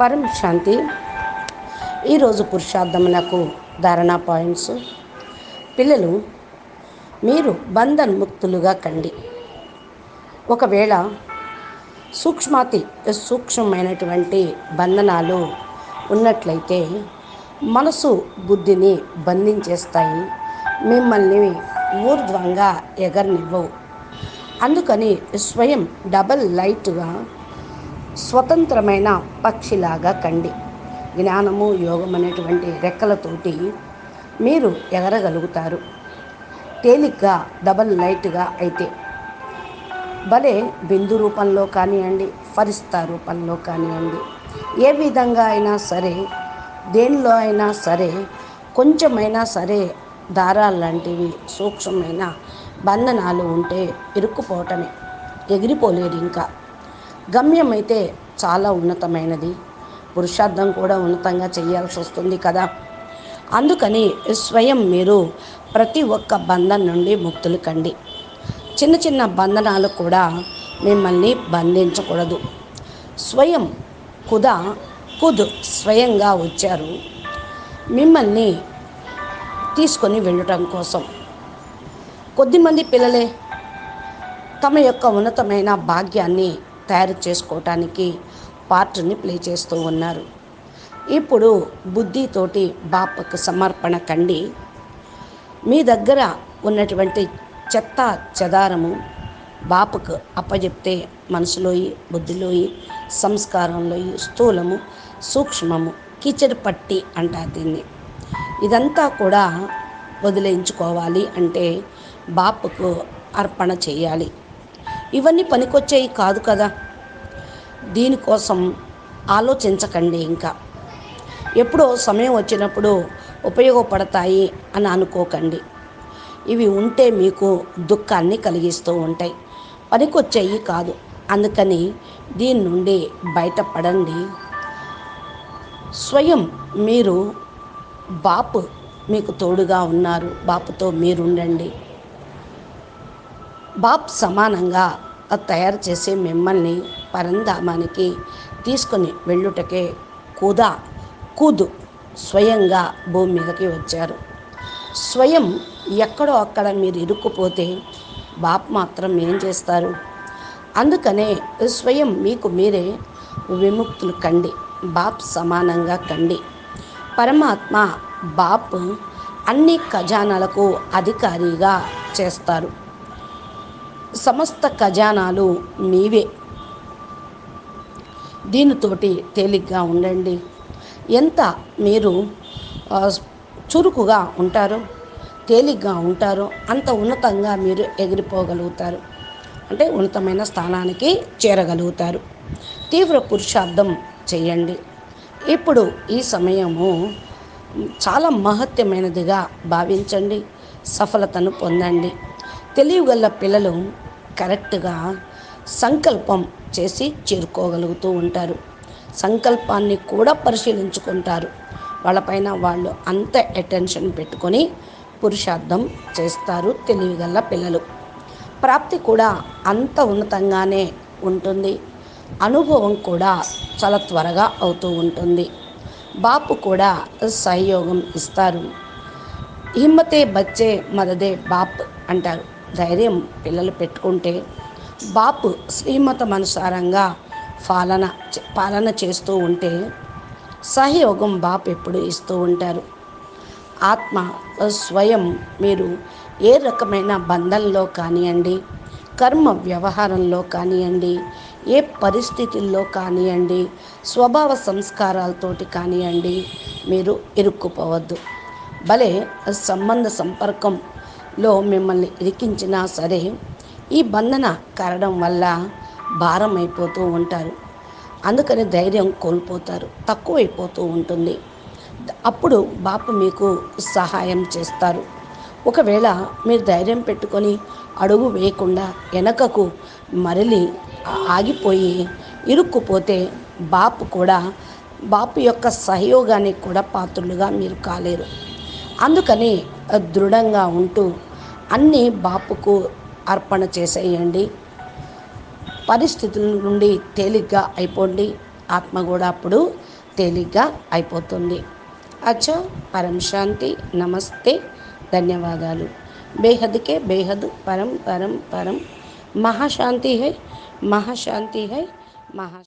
పరం శాంతి. ఈరోజు పురుషార్థమునకు ధారణా పాయింట్స్ పిల్లలు మీరు బంధన్ ముక్తులుగా కండి. ఒకవేళ సూక్ష్మాతి సూక్ష్మమైనటువంటి బంధనాలు ఉన్నట్లయితే మనసు బుద్ధిని బంధించేస్తాయి. మిమ్మల్ని ఊర్ధ్వంగా ఎగరనివ్వవు. అందుకని స్వయం డబల్ లైట్గా స్వతంత్రమైన పక్షిలాగా కండి. జ్ఞానము యోగం అనేటువంటి రెక్కలతోటి మీరు ఎగరగలుగుతారు. తేలిగ్గా డబల్ లైట్గా అయితే భలే బిందు రూపంలో కానివ్వండి ఫరిస్తా రూపంలో కానివ్వండి ఏ విధంగా అయినా సరే దేనిలో అయినా సరే కొంచెమైనా సరే దారాలు లాంటివి సూక్ష్మమైన బంధనాలు ఉంటే ఇరుక్కుపోవటమే ఎగిరిపోలేరు ఇంకా గమ్యం అయితే చాలా ఉన్నతమైనది. పురుషార్థం కూడా ఉన్నతంగా చేయాల్సి వస్తుంది కదా. అందుకని స్వయం మీరు ప్రతి ఒక్క బంధం నుండి ముక్తులు కండి. చిన్న చిన్న బంధనాలు కూడా మిమ్మల్ని బంధించకూడదు. స్వయం కుద కుద్ స్వయంగా వచ్చారు. మిమ్మల్ని తీసుకొని వెళ్ళటం కోసం. కొద్దిమంది పిల్లలే తమ యొక్క ఉన్నతమైన భాగ్యాన్ని తయారు చేసుకోవటానికి పార్ట్ని ప్లే చేస్తూ ఉన్నారు. ఇప్పుడు బుద్ధితోటి బాపకు సమర్పణ కండి. మీ దగ్గర ఉన్నటువంటి చెత్త చెదారము బాపుకు అప్పజెప్తే మనసులోయి బుద్ధిలోయి సంస్కారంలోయి స్థూలము సూక్ష్మము కిచెడి పట్టి అంటారు దీన్ని. ఇదంతా కూడా వదిలించుకోవాలి అంటే బాపుకు అర్పణ చేయాలి. ఇవన్నీ పనికొచ్చేవి కాదు కదా. దీనికోసం ఆలోచించకండి ఇంకా. ఎప్పుడో సమయం వచ్చినప్పుడు ఉపయోగపడతాయి అని అనుకోకండి. ఇవి ఉంటే మీకు దుఃఖాన్ని కలిగిస్తూ ఉంటాయి. పనికొచ్చేవి కాదు. అందుకని దీని నుండి బయటపడండి. స్వయం మీరు బాపు మీకు తోడుగా ఉన్నారు. బాపుతో మీరుండండి. బాప్ సమానంగా తయారు చేసి మిమ్మల్ని పరంధామానికి తీసుకొని వెళ్ళుటకే కుదా కూదు స్వయంగా భూమి మీదకి వచ్చారు. స్వయం ఎక్కడో అక్కడ మీరు ఇరుక్కుపోతే బాప్ మాత్రం ఏం చేస్తారు? అందుకనే స్వయం మీకు మీరే విముక్తులు కండి బాప్ సమానంగా కండి. పరమాత్మ బాప్ అన్ని ఖజానాలకు అధికారిగా చేస్తారు. సమస్త ఖజానాలు మీవే దీనితోటి తేలిగ్గా ఉండండి. ఎంత మీరు చురుకుగా ఉంటారో తేలిగ్గా ఉంటారో అంత ఉన్నతంగా మీరు ఎగిరిపోగలుగుతారు. అంటే ఉన్నతమైన స్థానానికి చేరగలుగుతారు. తీవ్ర పురుషార్థం చేయండి. ఇప్పుడు ఈ సమయము చాలా మహత్యమైనదిగా భావించండి. సఫలతను పొందండి. తెలివిగల పిల్లలు కరెక్ట్గా సంకల్పం చేసి చేరుకోగలుగుతూ ఉంటారు. సంకల్పాన్ని కూడా పరిశీలించుకుంటారు. వాళ్ళపైన వాళ్ళు అంత అటెన్షన్ పెట్టుకొని పురుషార్థం చేస్తారు తెలివిగల పిల్లలు. ప్రాప్తి కూడా అంత ఉన్నతంగానే ఉంటుంది. అనుభవం కూడా చాలా త్వరగా అవుతూ ఉంటుంది. బాపు కూడా సహయోగం ఇస్తారు. హిమ్మతే బచ్చే మదదే బాప్ అంటారు. ధైర్యం పిల్లలు పెట్టుకుంటే బాపు శ్రీమతం అనుసారంగా పాలన పాలన చేస్తూ ఉంటే సహయోగం బాపు ఎప్పుడు ఇస్తూ ఉంటారు. ఆత్మ స్వయం మీరు ఏ రకమైన బంధంలో కానివ్వండి కర్మ వ్యవహారంలో కానివ్వండి ఏ పరిస్థితుల్లో కానివ్వండి స్వభావ సంస్కారాలతోటి కానివ్వండి మీరు ఇరుక్కుపోవద్దు. భలే సంబంధ సంపర్కం లో మిమ్మల్ని ఇరికించినా సరే ఈ బంధన కారణం వల్ల భారం అయిపోతూ ఉంటారు. అందుకని ధైర్యం కోల్పోతారు. తక్కువైపోతూ ఉంటుంది. అప్పుడు బాపు మీకు సహాయం చేస్తారు. ఒకవేళ మీరు ధైర్యం పెట్టుకొని అడుగు వేయకుండా వెనకకు మరలి ఆగిపోయి ఇరుక్కుపోతే బాపు కూడా బాపు యొక్క సహయోగానికి కూడా పాత్రులుగా మీరు కాలేరు. అందుకని దృఢంగా ఉంటూ అన్నీ బాపుకు అర్పణ చేసేయండి. పరిస్థితుల నుండి తేలిగ్గా అయిపోండి. ఆత్మ కూడా అప్పుడు తేలిగ్గా అయిపోతుంది. అచ్చా పరం శాంతి నమస్తే ధన్యవాదాలు. బేహద్కే బేహద్ పరం పరం పరం. మహాశాంతి హై మహాశాంతి హై మహా